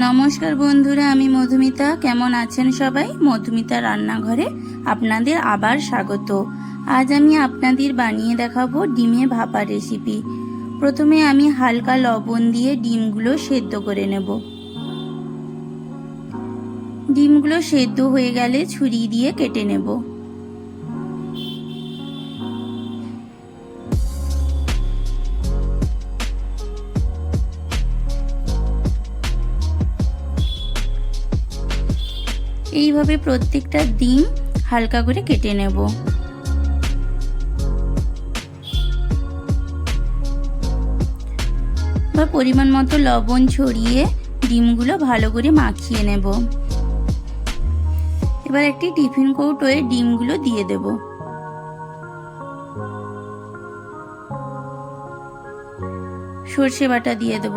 নমস্কার বন্ধুরা, আমি মধুমিতা। কেমন আছেন সবাই? মধুমিতা রান্নাঘরে আপনাদের আবার স্বাগত। আজ আমি আপনাদের বানিয়ে দেখাবো ডিমে ভাপা রেসিপি প্রথমে আমি হালকা লবণ দিয়ে ডিমগুলো সেদ্ধ করে নেব। ডিমগুলো সেদ্ধ হয়ে গেলে ছুরি দিয়ে কেটে নেব। এইভাবে প্রত্যেকটা ডিম হালকা করে কেটে নেব। বা পরিমাণ মতো লবণ ছড়িয়ে ডিমগুলো ভালো করে মাখিয়ে নেব। এবার একটি টিফিন কৌটোয় ডিমগুলো দিয়ে দেব। সর্ষে বাটা দিয়ে দেব।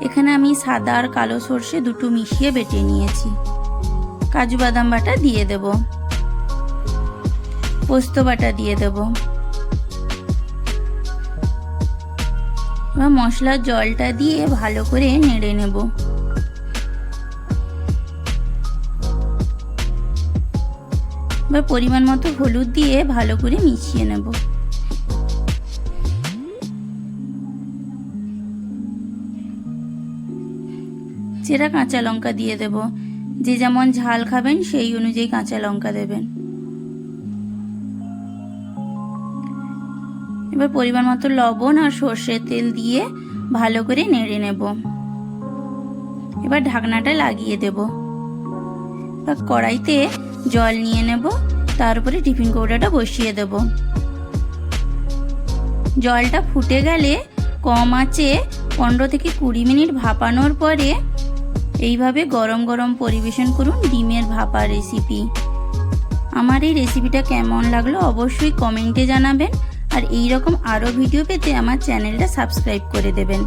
এখানে আমি সাদা আর কালো সর্ষে দুটো মিশিয়ে বেটে নিয়েছি। কাজু বাদাম বাটা দিয়ে দেব। পোস্ত বাটা দিয়ে দেব। এবার মশলার জলটা দিয়ে ভালো করে নেড়ে নেব। এবার পরিমাণ মতো হলুদ দিয়ে ভালো করে মিশিয়ে নেব। চেরা কাঁচা লঙ্কা দিয়ে দেব। যে যেমন ঝাল খাবেন, সেই অনুযায়ী কাঁচা লঙ্কা দেবেন। এবার পরিমাণ মতো লবণ আর সর্ষের তেল দিয়ে ভালো করে নেড়ে নেব। এবার ঢাকনাটা লাগিয়ে দেব। এবার কড়াইতে জল নিয়ে নেব, তার উপরে টিফিন কৌটাটা বসিয়ে দেব। জলটা ফুটে গেলে কম আঁচে পনেরো থেকে কুড়ি মিনিট ভাপানোর পরে এইভাবে গরম গরম পরিবেশন করুন ডিমের ভাপা রেসিপি আমার এই রেসিপিটা কেমন লাগল অবশ্যই কমেন্টে জানাবেন। আর এই রকম আরও ভিডিও পেতে আমার চ্যানেলটা সাবস্ক্রাইব করে দেবেন।